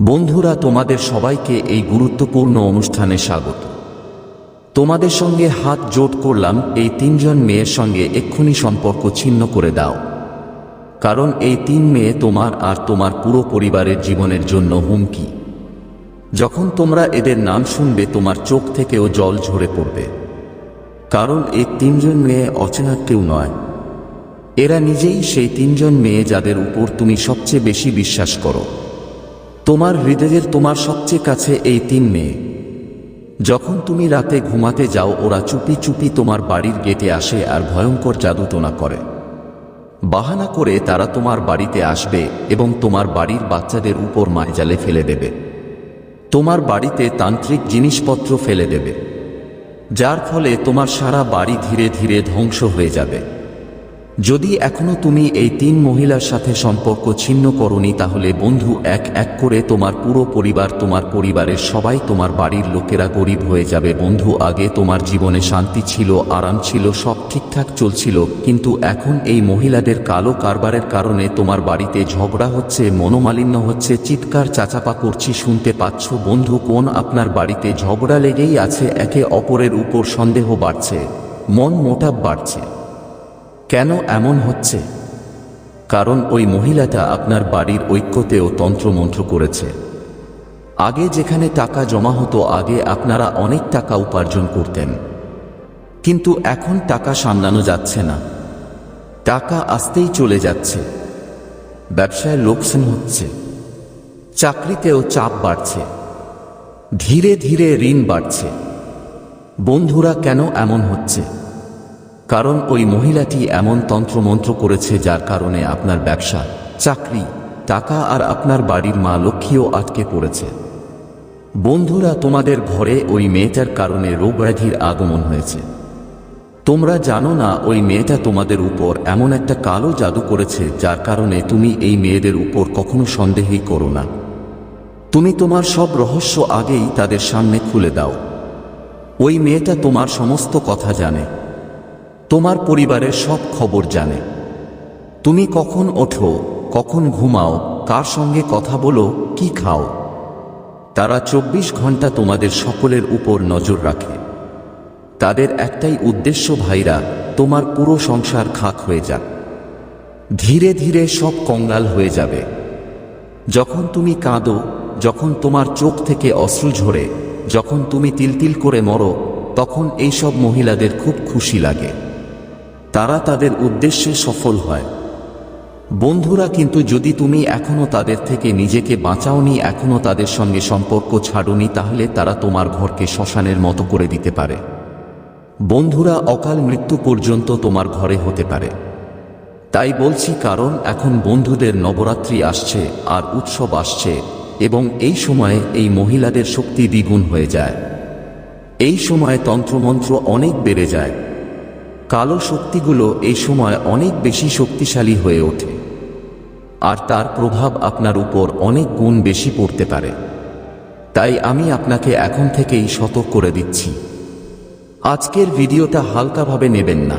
বন্ধুরা, তোমাদের সবাইকে এই গুরুত্বপূর্ণ অনুষ্ঠানে স্বাগত। তোমাদের সঙ্গে হাত জোট করলাম এই তিনজন মেয়ের সঙ্গে এক্ষুনি সম্পর্ক ছিন্ন করে দাও। কারণ এই তিন মেয়ে তোমার আর তোমার পুরো পরিবারের জীবনের জন্য হুমকি। যখন তোমরা এদের নাম শুনবে, তোমার চোখ থেকেও জল ঝরে পড়বে। কারণ এই তিনজন মেয়ে অচেনা কেউ নয়। এরা নিজেই সেই তিনজন মেয়ে যাদের উপর তুমি সবচেয়ে বেশি বিশ্বাস করো। তোমার হৃদয়ের তোমার সবচেয়ে কাছে এই তিন মেয়ে। যখন তুমি রাতে ঘুমাতে যাও, ওরা চুপি চুপি তোমার বাড়ির গেটে আসে আর ভয়ঙ্কর জাদুটোনা করে। বাহানা করে তারা তোমার বাড়িতে আসবে এবং তোমার বাড়ির বাচ্চাদের উপর মায়জালে ফেলে দেবে। তোমার বাড়িতে তান্ত্রিক জিনিসপত্র ফেলে দেবে, যার ফলে তোমার সারা বাড়ি ধীরে ধীরে ধ্বংস হয়ে যাবে। যদি এখনও তুমি এই তিন মহিলার সাথে সম্পর্ক ছিন্ন করনি, তাহলে বন্ধু, এক এক করে তোমার পুরো পরিবার, তোমার পরিবারের সবাই তোমার বাড়ির লোকেরা গরিব হয়ে যাবে। বন্ধু, আগে তোমার জীবনে শান্তি ছিল, আরাম ছিল, সব ঠিকঠাক চলছিল, কিন্তু এখন এই মহিলাদের কালো কারবারের কারণে তোমার বাড়িতে ঝগড়া হচ্ছে, মনোমালিন্য হচ্ছে, চিৎকার চাচাপা করছি, শুনতে পাচ্ছ বন্ধু, কোন আপনার বাড়িতে ঝগড়া লেগেই আছে, একে অপরের উপর সন্দেহ বাড়ছে, মন মোটাপ বাড়ছে। কেন এমন হচ্ছে? কারণ ওই মহিলাটা আপনার বাড়ির ঐক্যতেও তন্ত্রমন্ত্র করেছে। আগে যেখানে টাকা জমা হতো, আগে আপনারা অনেক টাকা উপার্জন করতেন। কিন্তু এখন টাকা সামলানো যাচ্ছে না। টাকা আসতেই চলে যাচ্ছে। ব্যবসায় লোকসান হচ্ছে। চাকরিতেও চাপ বাড়ছে। ধীরে ধীরে ঋণ বাড়ছে। বন্ধুরা, কেন এমন হচ্ছে? কারণ ওই মহিলাটি এমন তন্ত্রমন্ত্র করেছে যার কারণে আপনার ব্যবসা, চাকরি, টাকা আর আপনার বাড়ির মা লক্ষ্মীও আটকে পড়েছে। বন্ধুরা, তোমাদের ঘরে ওই মেয়েটার কারণে রোগব্যাধির আগমন হয়েছে। তোমরা জানো না, ওই মেয়েটা তোমাদের উপর এমন একটা কালো জাদু করেছে যার কারণে তুমি এই মেয়েদের উপর কখনো সন্দেহই করো না। তুমি তোমার সব রহস্য আগেই তাদের সামনে খুলে দাও। ওই মেয়েটা তোমার সমস্ত কথা জানে। তোমার পরিবারের সব খবর জানে। তুমি কখন ওঠো, কখন ঘুমাও, কার সঙ্গে কথা বলো, কি খাও? তারা চব্বিশ ঘণ্টা তোমাদের সকলের উপর নজর রাখে। তাদের একটাই উদ্দেশ্য ভাইরা, তোমার পুরো সংসার খাক হয়ে যাক। ধীরে ধীরে সব কঙ্গাল হয়ে যাবে। যখন তুমি কাঁদো, যখন তোমার চোখ থেকে অশ্রু ঝরে, যখন তুমি তিলতিল করে মরো, তখন এইসব মহিলাদের খুব খুশি লাগে। তারা তাদের উদ্দেশ্যে সফল হয়। বন্ধুরা, কিন্তু যদি তুমি এখনও তাদের থেকে নিজেকে বাঁচাওনি, এখনও তাদের সঙ্গে সম্পর্ক ছাড়োনি, তাহলে তারা তোমার ঘরকে শ্মশানের মতো করে দিতে পারে। বন্ধুরা, অকাল মৃত্যু পর্যন্ত তোমার ঘরে হতে পারে। তাই বলছি, কারণ এখন বন্ধুদের নবরাত্রি আসছে আর উৎসব আসছে, এবং এই সময়ে এই মহিলাদের শক্তি দ্বিগুণ হয়ে যায়। এই সময়ে তন্ত্রমন্ত্র অনেক বেড়ে যায়। কালো শক্তিগুলো এই সময় অনেক বেশি শক্তিশালী হয়ে ওঠে। আর তার প্রভাব আপনার উপর অনেক গুণ বেশি পড়তে পারে। তাই আমি আপনাকে এখন থেকেই সতর্ক করে দিচ্ছি। আজকের ভিডিওটা হালকাভাবে নেবেন না।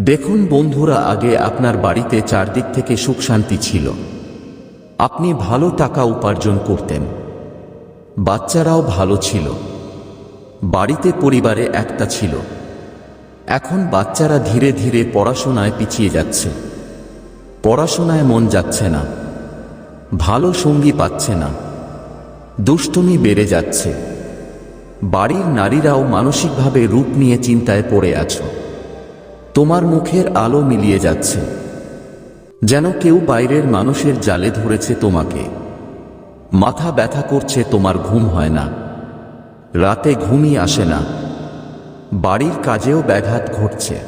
দেখুন বন্ধুরা, আগে আপনার বাড়িতে চারদিক থেকে সুখ শান্তি ছিল। আপনি ভালো টাকা উপার্জন করতেন। বাচ্চারাও ভালো ছিল। বাড়িতে পরিবারে একটা ছিল। এখন বাচ্চারা ধীরে ধীরে পড়াশোনায় পিছিয়ে যাচ্ছে। পড়াশোনায় মন যাচ্ছে না। ভালো সঙ্গী পাচ্ছে না। দুষ্টুমি বেড়ে যাচ্ছে। বাড়ির নারীরাও মানসিকভাবে রূপ নিয়ে চিন্তায় পড়ে আছো। তোমার মুখের আলো মিলিয়ে যাচ্ছে। যেন কেউ বাইরের মানুষের জালে ধরেছে তোমাকে। মাথা ব্যথা করছে তোমার ঘুম হয় না। রাতে ঘুমই আসে না। বাড়ির কাজেও ব্যাঘাত ঘটছে।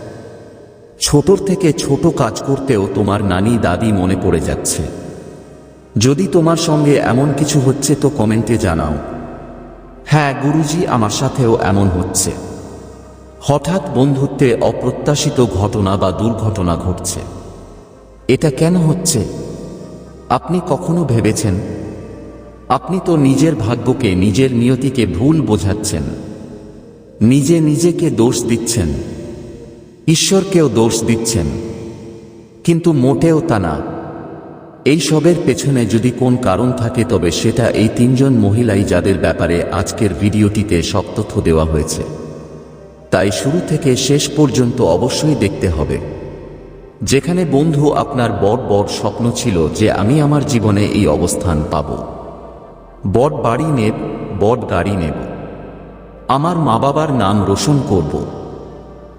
ছোটর থেকে ছোট কাজ করতেও তোমার নানি দাদি মনে পড়ে যাচ্ছে। যদি তোমার সঙ্গে এমন কিছু হচ্ছে তো কমেন্টে জানাও। হ্যাঁ গুরুজি আমার সাথেও এমন হচ্ছে। হঠাৎ বন্ধুত্বে অপ্রত্যাশিত ঘটনা বা দুর্ঘটনা ঘটছে। এটা কেন হচ্ছে? আপনি কখনো ভেবেছেন? আপনি তো নিজের ভাগ্যকে, নিজের নিয়তিকে ভুল বোঝাচ্ছেন। নিজে নিজেকে দোষ দিচ্ছেন। ঈশ্বরকেও দোষ দিচ্ছেন। কিন্তু মোটেও তা না। এই সবের পেছনে যদি কোন কারণ থাকে, তবে সেটা এই তিনজন মহিলাই যাদের ব্যাপারে আজকের ভিডিওটিতে সব তথ্য দেওয়া হয়েছে। তাই শুরু থেকে শেষ পর্যন্ত অবশ্যই দেখতে হবে। যেখানে বন্ধু আপনার বড় বড় স্বপ্ন ছিল যে আমি আমার জীবনে এই অবস্থান পাব। বট বাড়ি নেব, বড় গাড়ি নেব। আমার মা বাবার নাম রোশন করব।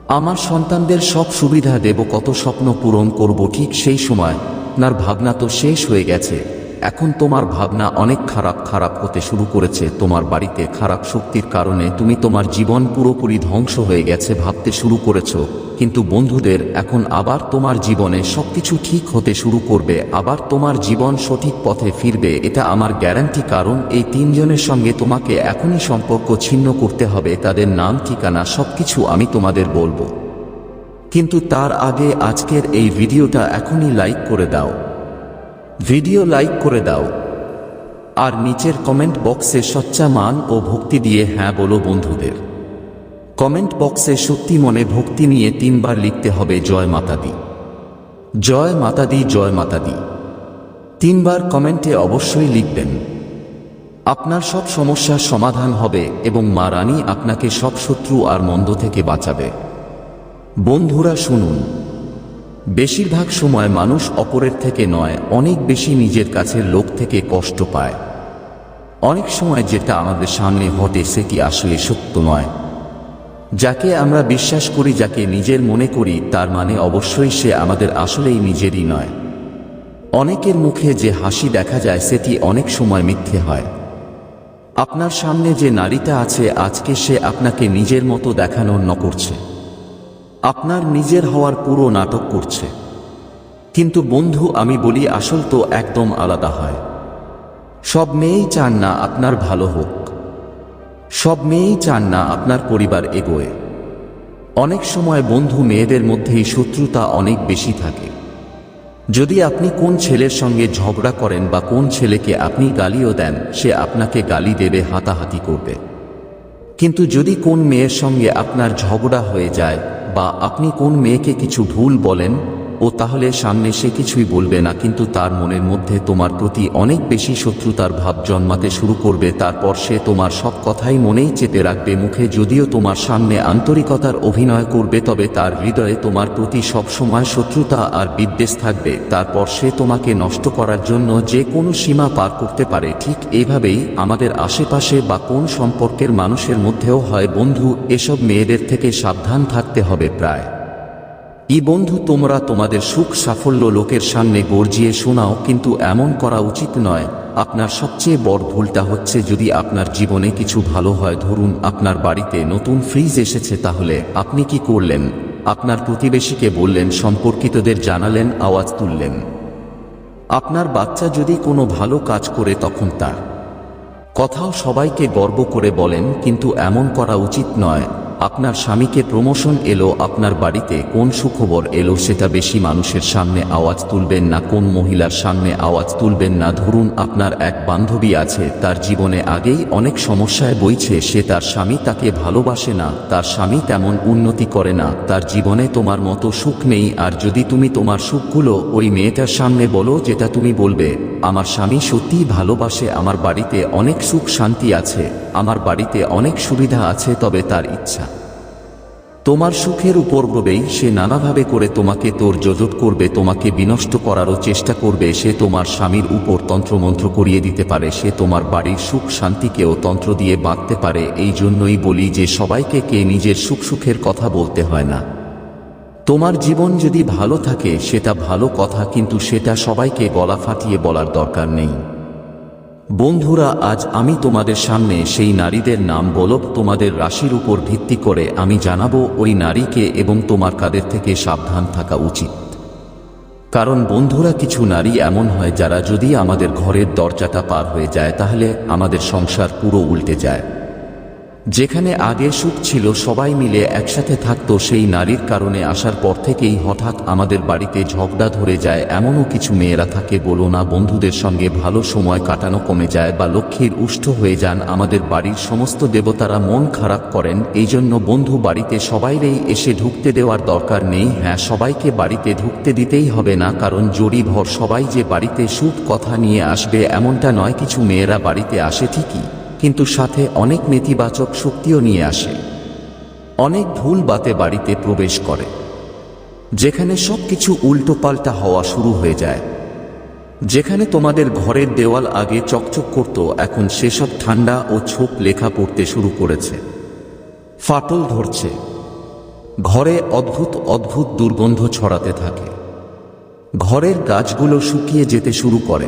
আমার সন্তানদের সব সুবিধা দেব, কত স্বপ্ন পূরণ করব, ঠিক সেই সময় আপনার ভাবনা তো শেষ হয়ে গেছে। এখন তোমার ভাবনা অনেক খারাপ খারাপ হতে শুরু করেছে। তোমার বাড়িতে খারাপ শক্তির কারণে তুমি তোমার জীবন পুরোপুরি ধ্বংস হয়ে গেছে ভাবতে শুরু করেছ। কিন্তু বন্ধুদের, এখন আবার তোমার জীবনে সবকিছু ঠিক হতে শুরু করবে। আবার তোমার জীবন সঠিক পথে ফিরবে। এটা আমার গ্যারান্টি, কারণ এই তিনজনের সঙ্গে তোমাকে এখনই সম্পর্ক ছিন্ন করতে হবে। তাদের নাম, ঠিকানা, সবকিছু আমি তোমাদের বলব। কিন্তু তার আগে আজকের এই ভিডিওটা এখনই লাইক করে দাও। ভিডিও লাইক করে দাও। আর নিচের কমেন্ট বক্সে সচ্চা মান ও ভক্তি দিয়ে হ্যাঁ বলো বন্ধুদের। কমেন্ট বক্সে সত্যি মনে ভক্তি নিয়ে তিনবার লিখতে হবে জয় মাতা দি জয় মাতা দি জয় মাতা দি তিনবার কমেন্টে অবশ্যই লিখবেন। আপনার সব সমস্যার সমাধান হবে এবং মা রানী আপনাকে সব শত্রু আর মন্দ থেকে বাঁচাবে। বন্ধুরা শুনুন। বেশিরভাগ সময় মানুষ অপরের থেকে নয়, অনেক বেশি নিজের কাছের লোক থেকে কষ্ট পায়। অনেক সময় যেটা আমাদের সামনে ঘটে সেটি আসলে সত্য নয়। যাকে আমরা বিশ্বাস করি, যাকে নিজের মনে করি, তার মানে অবশ্যই সে আমাদের আসলেই নিজেরই নয়। অনেকের মুখে যে হাসি দেখা যায়, সেটি অনেক সময় মিথ্যে হয়। আপনার সামনে যে নারীটা আছে, আজকে সে আপনাকে নিজের মতো দেখানোর ন করছে। আপনার নিজের হওয়ার পুরো নাটক করছে। কিন্তু বন্ধু, আমি বলি আসল তো একদম আলাদা হয়। সব মেয়েই চান না আপনার ভালো হোক। সব মেয়েই চান না আপনার পরিবার এগোয়। অনেক সময় বন্ধু মেয়েদের মধ্যেই শত্রুতা অনেক বেশি থাকে। যদি আপনি কোন ছেলের সঙ্গে ঝগড়া করেন বা কোন ছেলেকে আপনি গালিও দেন, সে আপনাকে গালি দেবে, হাতাহাতি করবে। কিন্তু যদি কোন মেয়ের সঙ্গে আপনার ঝগড়া হয়ে যায় বা আপনি কোন মেয়েকে কিছু ভুল বলেন ও তাহলে সামনে সে কিছুই বলবে না, কিন্তু তার মনের মধ্যে তোমার প্রতি অনেক বেশি শত্রুতার ভাব জন্মাতে শুরু করবে, তারপর সে তোমার সব কথাই মনেই চেপে রাখবে মুখে। যদিও তোমার সামনে আন্তরিকতার অভিনয় করবে, তবে তার হৃদয়ে তোমার প্রতি সব সময় শত্রুতা আর বিদ্বেষ থাকবে। তারপর সে তোমাকে নষ্ট করার জন্য যে কোনো সীমা পার করতে পারে। ঠিক এইভাবেই আমাদের আশেপাশে বা কোন সম্পর্কের মানুষের মধ্যেও হয়, বন্ধু, এসব মেয়েদের থেকে সাবধান থাকতে হবে প্রায়। ই বন্ধু, তোমরা তোমাদের সুখ সাফল্য লোকের সামনে গর্জিয়ে শোনাও, কিন্তু এমন করা উচিত নয়। আপনার সবচেয়ে বড় ভুলটা হচ্ছে যদি আপনার জীবনে কিছু ভালো হয়। ধরুন, আপনার বাড়িতে নতুন ফ্রিজ এসেছে, তাহলে আপনি কি করলেন? আপনার প্রতিবেশীকে বললেন, সম্পর্কিতদের জানালেন, আওয়াজ তুললেন। আপনার বাচ্চা যদি কোনো ভালো কাজ করে, তখন তার কথাও সবাইকে গর্ব করে বলেন, কিন্তু এমন করা উচিত নয়। আপনার স্বামীকে প্রমোশন এলো, আপনার বাড়িতে কোন সুখবর এলো সেটা বেশি মানুষের সামনে আওয়াজ তুলবেন না, কোন মহিলার সামনে আওয়াজ তুলবেন না, ধরুন আপনার এক বান্ধবী আছে, তার জীবনে আগেই অনেক সমস্যায় বইছে, সে তার স্বামী তাকে ভালোবাসে না, তার স্বামী তেমন উন্নতি করে না, তার জীবনে তোমার মতো সুখ নেই, আর যদি তুমি তোমার সুখগুলো ওই মেয়েটার সামনে বলো যেটা তুমি বলবে, আমার স্বামী সত্যিই ভালোবাসে, আমার বাড়িতে অনেক সুখ শান্তি আছে। আমার বাড়িতে অনেক সুবিধা আছে, তবে তার ইচ্ছা। তোমার সুখের উপর রবেই সে নানাভাবে করে তোমাকে তোর যোজত করবে, তোমাকে বিনষ্ট করারও চেষ্টা করবে, সে তোমার স্বামীর উপর তন্ত্রমন্ত্র করিয়ে দিতে পারে, সে তোমার বাড়ির সুখ শান্তিকেও তন্ত্র দিয়ে বাঁধতে পারে, এই জন্যই বলি যে সবাইকে কে নিজের সুখ সুখের কথা বলতে হয় না। তোমার জীবন যদি ভালো থাকে, সেটা ভালো কথা, কিন্তু সেটা সবাইকে গলা ফাটিয়ে বলার দরকার নেই। বন্ধুরা, আজ আমি তোমাদের সামনে সেই নারীদের নাম বলব, তোমাদের রাশির উপর ভিত্তি করে আমি জানাব ওই নারীকে এবং তোমার কাদের থেকে সাবধান থাকা উচিত। কারণ বন্ধুরা, কিছু নারী এমন হয় যারা যদি আমাদের ঘরের দরজাটা পার হয়ে যায়, তাহলে আমাদের সংসার পুরো উল্টে যায়। যেখানে আগে সুখ ছিল, সবাই মিলে একসাথে থাকত সেই নারীর কারণে আসার পর থেকেই হঠাৎ আমাদের বাড়িতে ঝগড়া ধরে যায়। এমনও কিছু মেয়েরা থাকে, বলো না, বন্ধুদের সঙ্গে ভালো সময় কাটানো কমে যায় বা লক্ষ্মীর উষ্ঠ হয়ে যান। আমাদের বাড়ির সমস্ত দেবতারা মন খারাপ করেন এই জন্য বন্ধু বাড়িতে সবাইরেই এসে ঢুকতে দেওয়ার দরকার নেই। হ্যাঁ সবাইকে বাড়িতে ঢুকতে দিতেই হবে না, কারণ জড়ি ভর সবাই যে বাড়িতে সুখ কথা নিয়ে আসবে, এমনটা নয়, কিছু মেয়েরা বাড়িতে আসে ঠিকই। কিন্তু সাথে অনেক নেতিবাচক শক্তিও নিয়ে আসে। অনেক ভুল বাতে বাড়িতে প্রবেশ করে, যেখানে সব সবকিছু উল্টোপাল্টা হওয়া শুরু হয়ে যায়। যেখানে তোমাদের ঘরের দেওয়াল আগে চকচক করত, এখন সেসব ঠান্ডা ও ছোপ লেখা পড়তে শুরু করেছে। ফাটল ধরছে। ঘরে অদ্ভুত অদ্ভুত দুর্গন্ধ ছড়াতে থাকে। ঘরের গাছগুলো শুকিয়ে যেতে শুরু করে।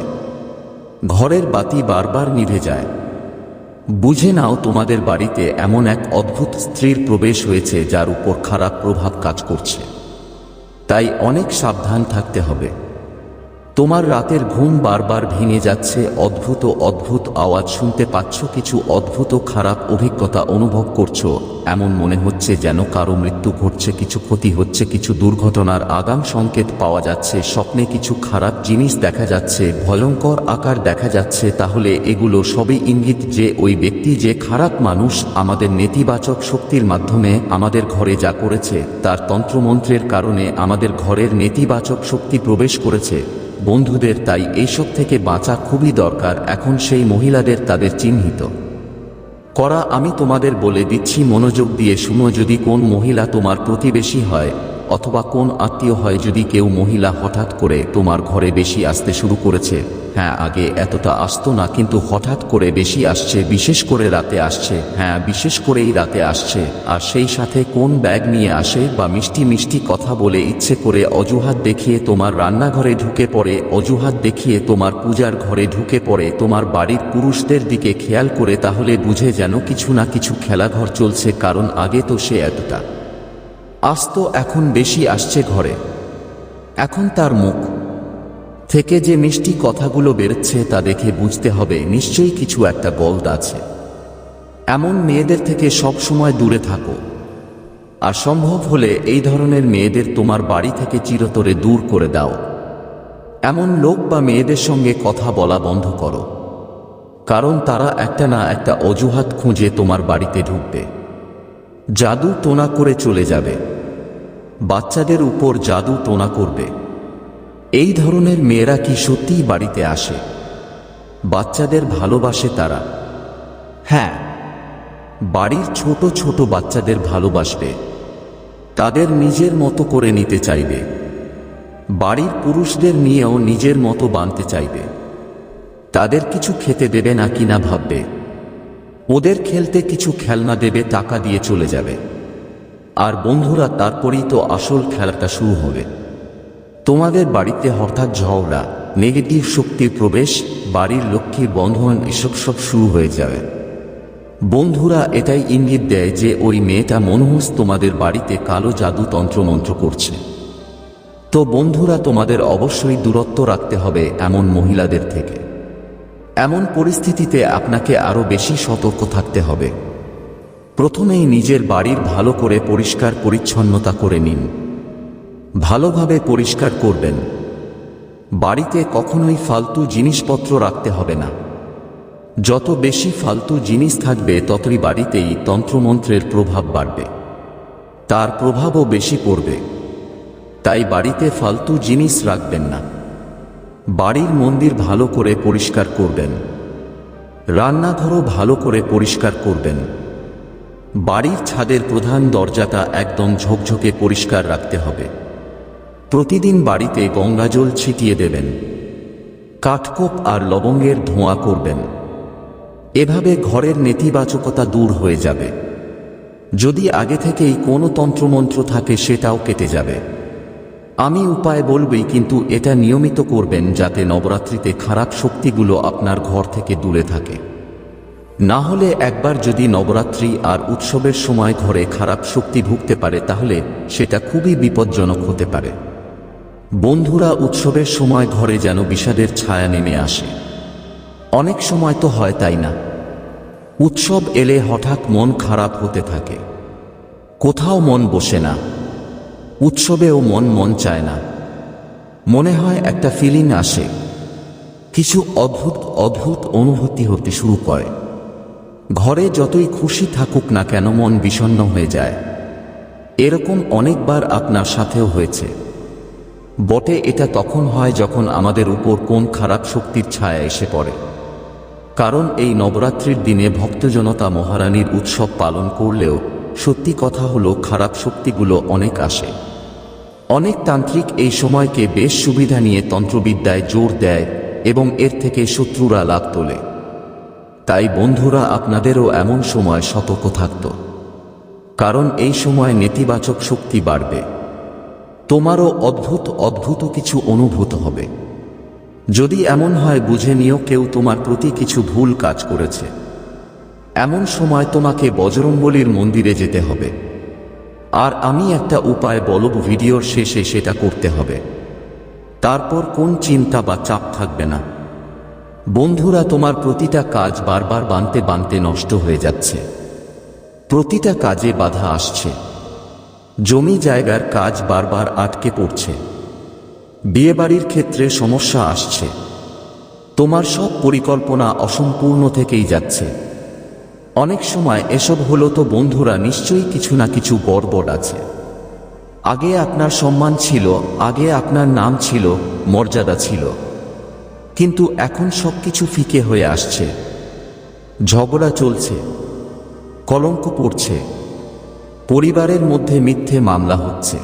ঘরের বাতি বারবার নিভে যায়। বুঝে নাও তোমাদের বাড়িতে এমন এক অদ্ভুত স্ত্রীর প্রবেশ হয়েছে যার উপর খারাপ প্রভাব কাজ করছে। তাই অনেক সাবধান থাকতে হবে। তোমার রাতের ঘুম বারবার ভেঙে যাচ্ছে, অদ্ভুত অদ্ভুত আওয়াজ শুনতে পাচ্ছ, কিছু অদ্ভুত খারাপ অভিজ্ঞতা অনুভব করছ, এমন মনে হচ্ছে যেন কারও মৃত্যু ঘটছে, কিছু ক্ষতি হচ্ছে, কিছু দুর্ঘটনার আগাম সংকেত পাওয়া যাচ্ছে, স্বপ্নে কিছু খারাপ জিনিস দেখা যাচ্ছে, ভয়ঙ্কর আকার দেখা যাচ্ছে, তাহলে এগুলো সবই ইঙ্গিত যে ওই ব্যক্তি যে খারাপ মানুষ, আমাদের নেতিবাচক শক্তির মাধ্যমে আমাদের ঘরে যা করেছে, তার তন্ত্রমন্ত্রের কারণে আমাদের ঘরের নেতিবাচক শক্তি প্রবেশ করেছে। বন্ধুদের তাই এইসব থেকে বাঁচা খুবই দরকার, এখন সেই মহিলাদের তাদের চিহ্নিত। করা আমি তোমাদের বলে দিচ্ছি, মনোযোগ দিয়ে শুনো যদি কোন মহিলা তোমার প্রতিবেশী হয়, অথবা কোন আত্মীয় হয় যদি কেউ মহিলা হঠাৎ করে তোমার ঘরে বেশি আসতে শুরু করেছে। হ্যাঁ আগে এতটা আসতো না, কিন্তু হঠাৎ করে বেশি আসছে, বিশেষ করে রাতে আসছে। হ্যাঁ বিশেষ করেই রাতে আসছে। আর সেই সাথে কোন ব্যাগ নিয়ে আসে বা মিষ্টি মিষ্টি কথা বলে ইচ্ছে করে অজুহাত দেখিয়ে তোমার রান্নাঘরে ঢুকে পড়ে, অজুহাত দেখিয়ে তোমার পূজার ঘরে ঢুকে পড়ে, তোমার বাড়ির পুরুষদের দিকে খেয়াল করে তাহলে বুঝে যেন কিছু না কিছু খেলাঘর চলছে, কারণ আগে তো সে এতটা। আসতো এখন বেশি আসছে ঘরে। এখন তার মুখ। থেকে যে মিষ্টি কথাগুলো বেরোচ্ছে তা দেখে বুঝতে হবে নিশ্চয়ই কিছু একটা গল্দ আছে। এমন মেয়েদের থেকে সব সময় দূরে থাকো। আর সম্ভব হলে এই ধরনের মেয়েদের তোমার বাড়ি থেকে চিরতরে দূর করে দাও। এমন লোক বা মেয়েদের সঙ্গে কথা বলা বন্ধ করো। কারণ তারা একটা না একটা অজুহাত খুঁজে তোমার বাড়িতে ঢুকবে। জাদু টোনা করে চলে যাবে। বাচ্চাদের উপর জাদু টোনা করবে। এই ধরনের মেয়েরা কি সত্যিই বাড়িতে আসে? বাচ্চাদের ভালোবাসে তারা। হ্যাঁ বাড়ির ছোট ছোট বাচ্চাদের ভালোবাসবে। তাদের নিজের মতো করে নিতে চাইবে। বাড়ির পুরুষদের নিয়েও নিজের মতো বানতে চাইবে। তাদের কিছু খেতে দেবে না কিনা ভাববে। ওদের খেলতে কিছু খেলনা দেবে, টাকা দিয়ে চলে যাবে। আর বন্ধুরা, তারপরেই তো আসল খেলাটা শুরু হবে। তোমাদের বাড়িতে হঠাৎ ঝগড়া, নেগেটিভ শক্তির প্রবেশ, বাড়ির লক্ষ্মীর বন্ধন এসব সব শুরু হয়ে যাবে। বন্ধুরা এটাই ইঙ্গিত দেয় যে ওই মেয়েটা মনহুস তোমাদের বাড়িতে কালো জাদু তন্ত্রমন্ত্র করছে। তো বন্ধুরা তোমাদের অবশ্যই দূরত্ব রাখতে হবে এমন মহিলাদের থেকে। এমন পরিস্থিতিতে আপনাকে আরও বেশি সতর্ক থাকতে হবে। প্রথমেই নিজের বাড়ির ভালো করে পরিষ্কার পরিচ্ছন্নতা করে নিন। ভালোভাবে পরিষ্কার করবেন। বাড়িতে কখনোই ফালতু জিনিসপত্র রাখতে হবে না। যত বেশি ফালতু জিনিস থাকবে, ততই বাড়িতেই তন্ত্রমন্ত্রের প্রভাব বাড়বে। তার প্রভাবও বেশি পড়বে। তাই বাড়িতে ফালতু জিনিস রাখবেন না। বাড়ির মন্দির ভালো করে পরিষ্কার করবেন। রান্নাঘরও ভালো করে পরিষ্কার করবেন। বাড়ির ছাদের প্রধান দরজাটা একদম ঝকঝকে পরিষ্কার রাখতে হবে। প্রতিদিন বাড়িতে গঙ্গাজল ছিটিয়ে দেবেন, কাঠকোপ আর লবঙ্গের ধোঁয়া করবেন। এভাবে ঘরের নেতিবাচকতা দূর হয়ে যাবে। যদি আগে থেকেই কোনো তন্ত্রমন্ত্র থাকে সেটাও কেটে যাবে। আমি উপায় বলবই, কিন্তু এটা নিয়মিত করবেন যাতে নবরাত্রিতে খারাপ শক্তিগুলো আপনার ঘর থেকে দূরে থাকে। না হলে একবার যদি নবরাত্রি আর উৎসবের সময় ঘরে খারাপ শক্তি ভুগতে পারে, তাহলে সেটা খুবই বিপজ্জনক হতে পারে। বন্ধুরা উৎসবের সময় ঘরে যেন বিষাদের ছায়া নেমে আসে। অনেক সময় তো হয় তাই না? উৎসব এলে হঠাৎ মন খারাপ হতে থাকে। কোথাও মন বসে না। উৎসবেও মন মন চায় না। মনে হয় একটা ফিলিং আসে। কিছু অদ্ভুত অদ্ভুত অনুভূতি হতে শুরু করে। ঘরে যতই খুশি থাকুক না কেন মন বিষণ্ণ হয়ে যায়। এরকম অনেকবার আপনার সাথেও হয়েছে। বটে, এটা তখন হয় যখন আমাদের উপর কোন খারাপ শক্তির ছায়া এসে পড়ে। কারণ এই নবরাত্রির দিনে ভক্তজনতা মহারানীর উৎসব পালন করলেও সত্যি কথা হলো খারাপ শক্তিগুলো অনেক আসে। অনেক তান্ত্রিক এই সময়কে বেশ সুবিধা নিয়ে তন্ত্রবিদ্যায় জোর দেয় এবং এর থেকে শত্রুরা লাভ তোলে। তাই বন্ধুরা, আপনাদেরও এমন সময় সতর্ক থাকত। কারণ এই সময় নেতিবাচক শক্তি বাড়বে। তোমারও অদ্ভুত অদ্ভুত কিছু অনুভূত হবে। যদি এমন হয়, বুঝে নিও কেউ তোমার প্রতি কিছু ভুল কাজ করেছে। এমন সময় তোমাকে বজরংবলির মন্দিরে যেতে হবে। আর আমি একটা উপায় বলব, ভিডিওর শেষে সেটা করতে হবে। তারপর কোন চিন্তা বা চাপ থাকবে না। বন্ধুরা, তোমার প্রতিটা কাজ বারবার বানতে বানতে নষ্ট হয়ে যাচ্ছে। প্রতিটা কাজে বাধা আসছে। জমি জায়গার কাজ বারবার আটকে পড়ছে। বিয়েবাড়ির ক্ষেত্রে সমস্যা আসছে। তোমার সব পরিকল্পনা অসম্পূর্ণ থেকেই যাচ্ছে। অনেক সময় এসব হলো তো বন্ধুরা নিশ্চয়ই কিছু না কিছু গড়বড় আছে। আগে আপনার সম্মান ছিল, আগে আপনার নাম ছিল, মর্যাদা ছিল। কিন্তু এখন সব কিছু ফিকে হয়ে আসছে। ঝগড়া চলছে। কলঙ্ক পড়ছে। পরিবারের মধ্যে মিথ্যে মামলা হচ্ছে।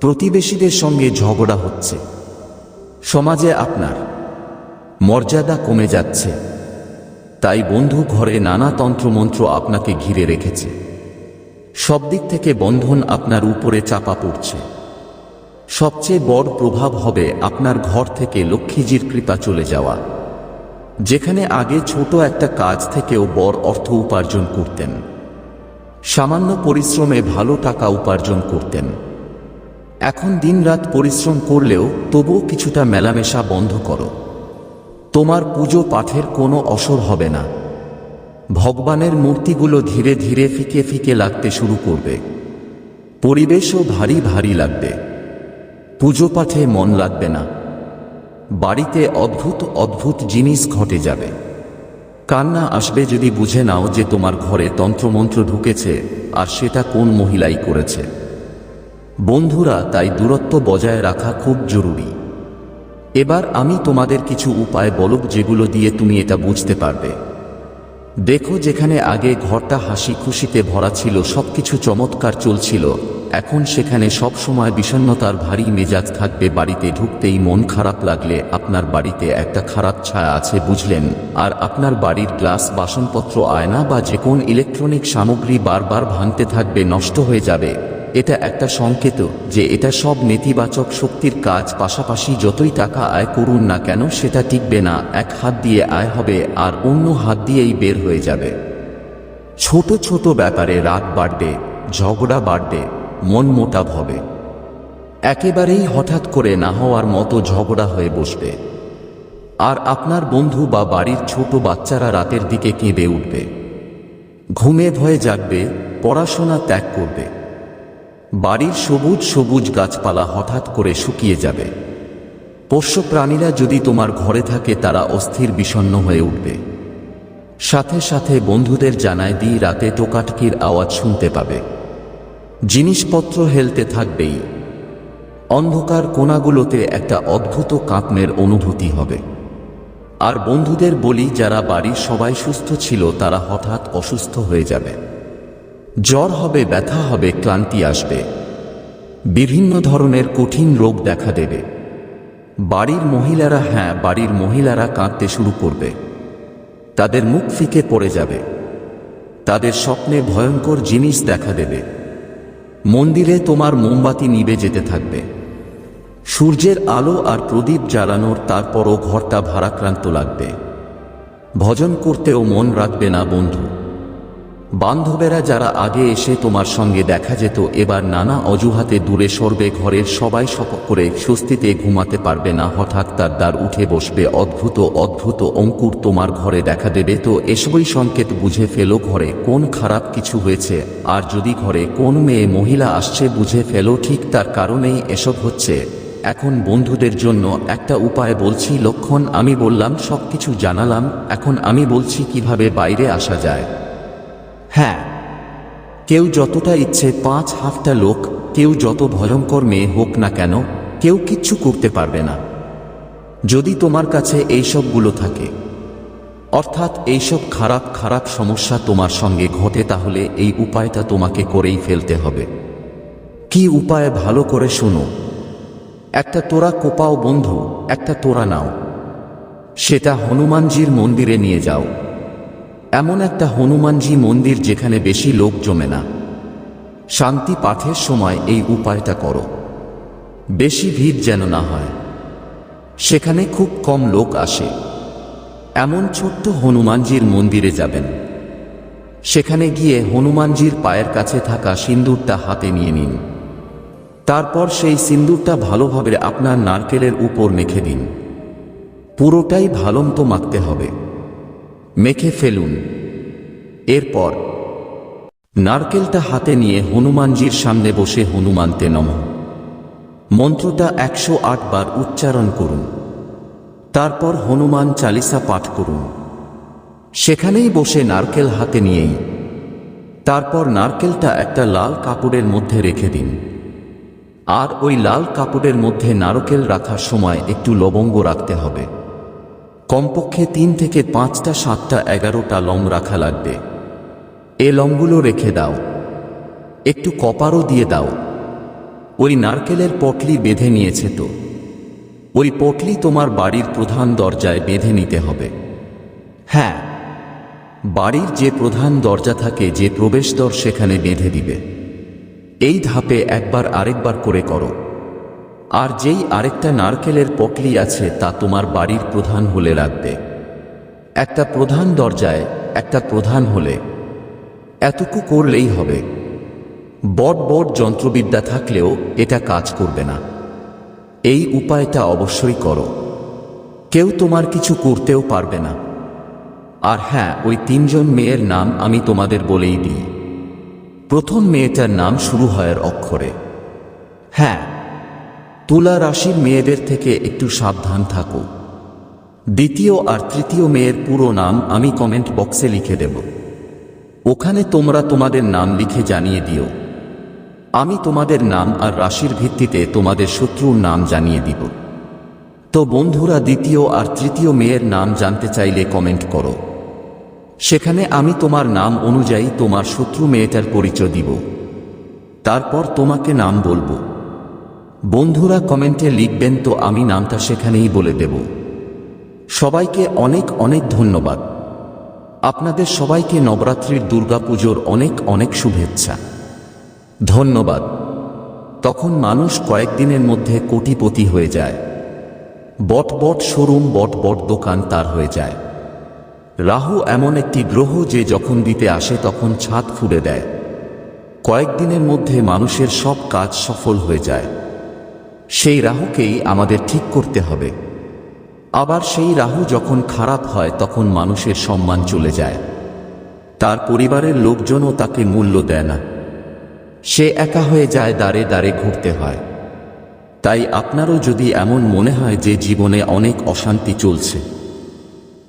প্রতিবেশীদের সঙ্গে ঝগড়া হচ্ছে। সমাজে আপনার মর্যাদা কমে যাচ্ছে। তাই বন্ধু ঘরে নানা তন্ত্রমন্ত্র আপনাকে ঘিরে রেখেছে। সব দিক থেকে বন্ধন আপনার উপরে চাপা পড়ছে। সবচেয়ে বড় প্রভাব হবে আপনার ঘর থেকে লক্ষ্মীজির কৃপা চলে যাওয়া। যেখানে আগে ছোট একটা কাজ থেকেও বড় অর্থ উপার্জন করতেন। সামান্য পরিশ্রমে ভালো টাকা উপার্জন করতেন। এখন দিনরাত পরিশ্রম করলেও তবুও কিছুটা মেলামেশা বন্ধ করো। তোমার পুজো পাঠের কোনো অসর হবে না। ভগবানের মূর্তিগুলো ধীরে ধীরে ফিকে ফিকে লাগতে শুরু করবে। পরিবেশও ভারী ভারী লাগবে। পুজো পাঠে মন লাগবে না। বাড়িতে অদ্ভুত অদ্ভুত জিনিস ঘটে যাবে। কান্না আসবে যদি বুঝে নাও যে তোমার ঘরে তন্ত্রমন্ত্র ঢুকেছে, আর সেটা কোন মহিলাই করেছে। বন্ধুরা, তাই দূরত্ব বজায় রাখা খুব জরুরি। এবার আমি তোমাদের কিছু উপায় বলব যেগুলো দিয়ে তুমি এটা বুঝতে পারবে। দেখো, যেখানে আগে ঘরটা হাসি খুশিতে ভরা ছিল, সবকিছু চমৎকার চলছিল এখন সেখানে সব সময় বিষণ্ণতার ভারী মেজাজ থাকবে, বাড়িতে ঢুকতেই মন খারাপ লাগলে আপনার বাড়িতে একটা খারাপ ছায়া আছে বুঝলেন। আর আপনার বাড়ির গ্লাস, বাসনপত্র, আয়না বা যে কোন ইলেকট্রনিক সামগ্রী বারবার ভাঙতে থাকবে, নষ্ট হয়ে যাবে। এটা একটা সংকেত যে এটা সব নেতিবাচক শক্তির কাজ, পাশাপাশি যতই টাকা আয় করুন না কেন সেটা টিকবে না। এক হাত দিয়ে আয় হবে আর অন্য হাত দিয়েই বের হয়ে যাবে। ছোট ছোট ব্যাপারে রাগ বাড়বে, ঝগড়া বাড়বে মন মোটাভ হবে একেবারেই হঠাৎ করে না হওয়ার মতো ঝগড়া হয়ে বসবে। আর আপনার বন্ধু বা বাড়ির ছোট বাচ্চারা রাতের দিকে কেঁদে উঠবে। ঘুমে ভয়ে জাগবে, পড়াশোনা ত্যাগ করবে। বাড়ির সবুজ সবুজ গাছপালা হঠাৎ করে শুকিয়ে যাবে। পোষ্য প্রাণীরা যদি তোমার ঘরে থাকে, তারা অস্থির বিষণ্ণ হয়ে উঠবে। সাথে সাথে বন্ধুদের জানায় দিই রাতে টোকাটকির আওয়াজ শুনতে পাবে। জিনিসপত্র হেলতে থাকবেই। অন্ধকার কোনাগুলোতে একটা অদ্ভুত কাঁপনের অনুভূতি হবে। আর বন্ধুদের বলি, যারা বাড়ির সবাই সুস্থ ছিল, তারা হঠাৎ অসুস্থ হয়ে যাবে। জ্বর হবে, ব্যথা হবে, ক্লান্তি আসবে। বিভিন্ন ধরনের কঠিন রোগ দেখা দেবে। বাড়ির মহিলারা হ্যাঁ বাড়ির মহিলারা কাঁদতে শুরু করবে। তাদের মুখ ফিকে পড়ে যাবে। তাদের স্বপ্নে ভয়ঙ্কর জিনিস দেখা দেবে। মন্দিরে তোমার মোমবাতি নিবে যেতে থাকবে। সূর্যের আলো আর প্রদীপ জ্বালানোর তারপরও ঘরটা ভারাক্রান্ত লাগবে। ভজন করতেও মন রাখবে না বন্ধু। বান্ধবেরা যারা আগে এসে তোমার সঙ্গে দেখা যেত, এবার নানা অজুহাতে দূরে সরবে, ঘরের সবাই শপথ করে স্বস্তিতে ঘুমাতে পারবে না। হঠাৎ তার দ্বার উঠে বসবে, অদ্ভুত অদ্ভুত অঙ্কুর তোমার ঘরে দেখা দেবে। তো এসবই সংকেত বুঝে ফেলো ঘরে, কোন খারাপ কিছু হয়েছে? আর যদি ঘরে কোন মেয়ে মহিলা আসছে বুঝে ফেলো, ঠিক তার কারণেই এসব হচ্ছে। এখন বন্ধুদের জন্য একটা উপায় বলছি, লক্ষণ আমি বললাম সব কিছু জানালাম, এখন আমি বলছি কীভাবে বাইরে আসা যায়। হ্যাঁ কেউ যতটা ইচ্ছে পাঁচ হাফটা লোক, কেউ যত ভয়ঙ্কর মেয়ে হোক না কেন, কেউ কিচ্ছু করতে পারবে না। যদি তোমার কাছে এইসবগুলো থাকে, অর্থাৎ এইসব খারাপ খারাপ সমস্যা তোমার সঙ্গে ঘটে, তাহলে এই উপায়টা তোমাকে করেই ফেলতে হবে। কি উপায় ভালো করে শোনো। একটা তোরা কোপাও বন্ধু, একটা তোরা নাও। সেটা হনুমানজির মন্দিরে নিয়ে যাও। এমন একটা হনুমানজি মন্দির যেখানে বেশি লোক জমে না। শান্তি পাঠের সময় এই উপায়টা করো। বেশি ভিড় যেন না হয়। সেখানে খুব কম লোক আসে। এমন ছোট্ট হনুমানজির মন্দিরে যাবেন। সেখানে গিয়ে হনুমানজির পায়ের কাছে থাকা সিন্দুরটা হাতে নিয়ে নিন। তারপর সেই সিন্দুরটা ভালোভাবে আপনার নারকেলের উপর মেখে দিন। পুরোটাই ভালন্ত মাখতে হবে। মেখে ফেলুন। এরপর, নারকেলটা হাতে নিয়ে হনুমানজির সামনে বসে হনুমানতে নম। মন্ত্রটা একশো আট বার উচ্চারণ করুন। তারপর হনুমান চালিসা পাঠ করুন। সেখানেই বসে নারকেল হাতে নিয়েই, তারপর নারকেলটা একটা লাল কাপড়ের মধ্যে রেখে দিন। আর ওই লাল কাপড়ের মধ্যে নারকেল রাখার সময় একটু লবঙ্গ রাখতে হবে। কমপক্ষে তিন থেকে পাঁচটা, সাতটা, এগারোটা লং রাখা লাগবে। এ লংগুলো রেখে দাও। একটু কপারও দিয়ে দাও। ওই নারকেলের পটলি বেঁধে নিয়েছে তো। ওই পটলি তোমার বাড়ির প্রধান দরজায় বেঁধে নিতে হবে। হ্যাঁ বাড়ির যে প্রধান দরজা থাকে, যে প্রবেশদ্বার সেখানে বেঁধে দিবে। এই ধাপে একবার আরেকবার করে করো। আর যেই আরেকটা নারকেলের পকলি আছে তা তোমার বাড়ির প্রধান হলে রাখবে। একটা প্রধান দরজায় একটা প্রধান হলে। এতটুকু করলেই হবে। বট বট যন্ত্রবিদ্যা থাকলেও এটা কাজ করবে না। এই উপায়টা অবশ্যই করো। কেউ তোমার কিছু করতেও পারবে না। আর হ্যাঁ ওই তিনজন মেয়ের নাম আমি তোমাদের বলেই দিই। প্রথম মেয়েটার নাম শুরু হয় অক্ষরে। হ্যাঁ তুলা রাশির মেয়েদের থেকে একটু সাবধান থাকো। দ্বিতীয় আর তৃতীয় মেয়ের পুরো নাম আমি কমেন্ট বক্সে লিখে দেব। ওখানে তোমরা তোমাদের নাম লিখে জানিয়ে দিও। আমি তোমাদের নাম আর রাশির ভিত্তিতে তোমাদের শত্রুর নাম জানিয়ে দিব। তো বন্ধুরা, দ্বিতীয় আর তৃতীয় মেয়ের নাম জানতে চাইলে কমেন্ট করো। সেখানে আমি তোমার নাম অনুযায়ী তোমার শত্রু মেয়েটার পরিচয় দিব। তারপর তোমাকে নাম বলব। বন্ধুরা কমেন্টে লিখবেন, তো আমি নামটা সেখানেই বলে দেব। সবাইকে অনেক অনেক ধন্যবাদ। আপনাদের সবাইকে নবরাত্রির দুর্গাপুজোর অনেক অনেক শুভেচ্ছা। ধন্যবাদ। তখন মানুষ কয়েকদিনের মধ্যে কোটিপতি হয়ে যায়। বট বট শোরুম, বট বট দোকান তার হয়ে যায়। রাহু এমন একটি গ্রহ যে যখন দিতে আসে তখন ছাদ ফুড়ে দেয়। কয়েকদিনের মধ্যে মানুষের সব কাজ সফল হয়ে যায়। সেই রাহুকেই আমাদের ঠিক করতে হবে। আবার সেই রাহু যখন খারাপ হয়, তখন মানুষের সম্মান চলে যায়। তার পরিবারের লোকজনও তাকে মূল্য দেয় না। সে একা হয়ে যায় দাঁড়ে দাঁড়ে ঘুরতে হয়। তাই আপনারও যদি এমন মনে হয় যে জীবনে অনেক অশান্তি চলছে,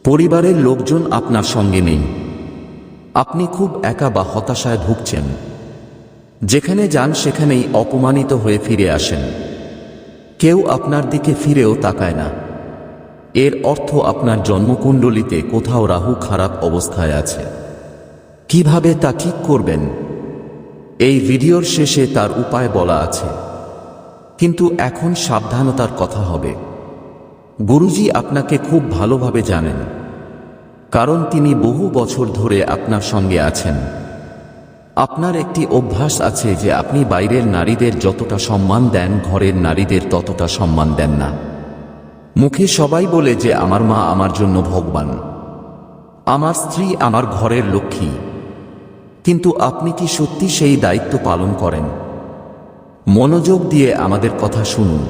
পরিবারের লোকজন আপনার সঙ্গে নেই। আপনি খুব একা বা হতাশায় ভুগছেন। যেখানে যান, সেখানেই অপমানিত হয়ে ফিরে আসেন। কেউ আপনার দিকে ফিরেও তাকায় না। এর অর্থ আপনার জন্মকুণ্ডলিতে কোথাও রাহু খারাপ অবস্থায় আছে। কীভাবে তা ঠিক করবেন? এই ভিডিওর শেষে তার উপায় বলা আছে। কিন্তু এখন সাবধানতার কথা হবে। গুরুজি আপনাকে খুব ভালোভাবে জানেন। কারণ তিনি বহু বছর ধরে আপনার সঙ্গে আছেন। আপনার একটি অভ্যাস আছে যে আপনি বাইরের নারীদের যতটা সম্মান দেন, ঘরের নারীদের ততটা সম্মান দেন না। মুখে সবাই বলে যে, আমার মা আমার জন্য ভগবান। আমার স্ত্রী আমার ঘরের লক্ষ্মী। কিন্তু আপনি কি সত্যি সেই দায়িত্ব পালন করেন? মনোযোগ দিয়ে আমাদের কথা শুনুন।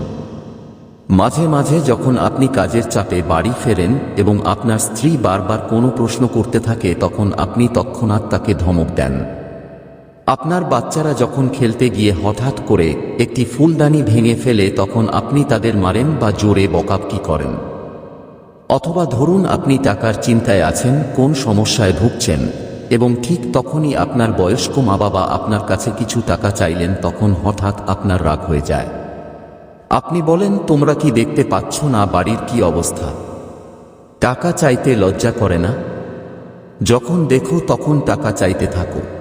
মাঝে মাঝে যখন আপনি কাজের চাপে বাড়ি ফেরেন এবং আপনার স্ত্রী বারবার কোনো প্রশ্ন করতে থাকে, তখন আপনি তৎক্ষণাৎ তাকে ধমক দেন। আপনার বাচ্চারা যখন খেলতে গিয়ে হঠাৎ করে একটি ফুলদানি ভেঙে ফেলে, তখন আপনি তাদের মারেন বা জোরে বকাবকি করেন। অথবা ধরুন আপনি টাকার চিন্তায় আছেন, কোন সমস্যায় ভুগছেন, এবং ঠিক তখনই আপনার বয়স্ক মা বাবা আপনার কাছে কিছু টাকা চাইলেন, তখন হঠাৎ আপনার রাগ হয়ে যায়। আপনি বলেন, তোমরা কি দেখতে পাচ্ছ না বাড়ির কি অবস্থা? টাকা চাইতে লজ্জা করে না? যখন দেখো, তখন টাকা চাইতে থাকো।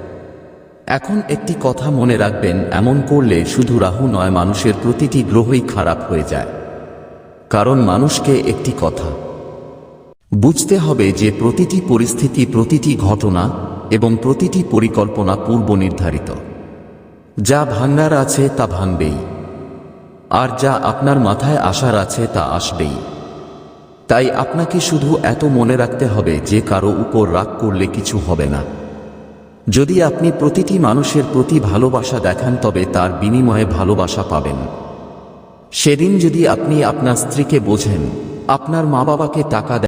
এখন একটি কথা মনে রাখবেন, এমন করলে শুধু রাহু নয়, মানুষের প্রতিটি গ্রহই খারাপ হয়ে যায়। কারণ মানুষকে একটি কথা বুঝতে হবে যে প্রতিটি পরিস্থিতি, প্রতিটি ঘটনা এবং প্রতিটি পরিকল্পনা পূর্ব নির্ধারিত। যা ভাঙ্গার আছে তা ভাঙবেই, আর যা আপনার মাথায় আসার আছে তা আসবেই। তাই আপনাকে শুধু এত মনে রাখতে হবে যে কারও উপর রাগ করলে কিছু হবে না। যদি আপনি প্রতিটি মানুষের প্রতি ভালোবাসা দেখান, তবে তার বিনিময়ে ভালোবাসা পাবেন। সেদিন যদি আপনি আপনার স্ত্রীকে বোঝেন, আপনার মা বাবাকে টাকা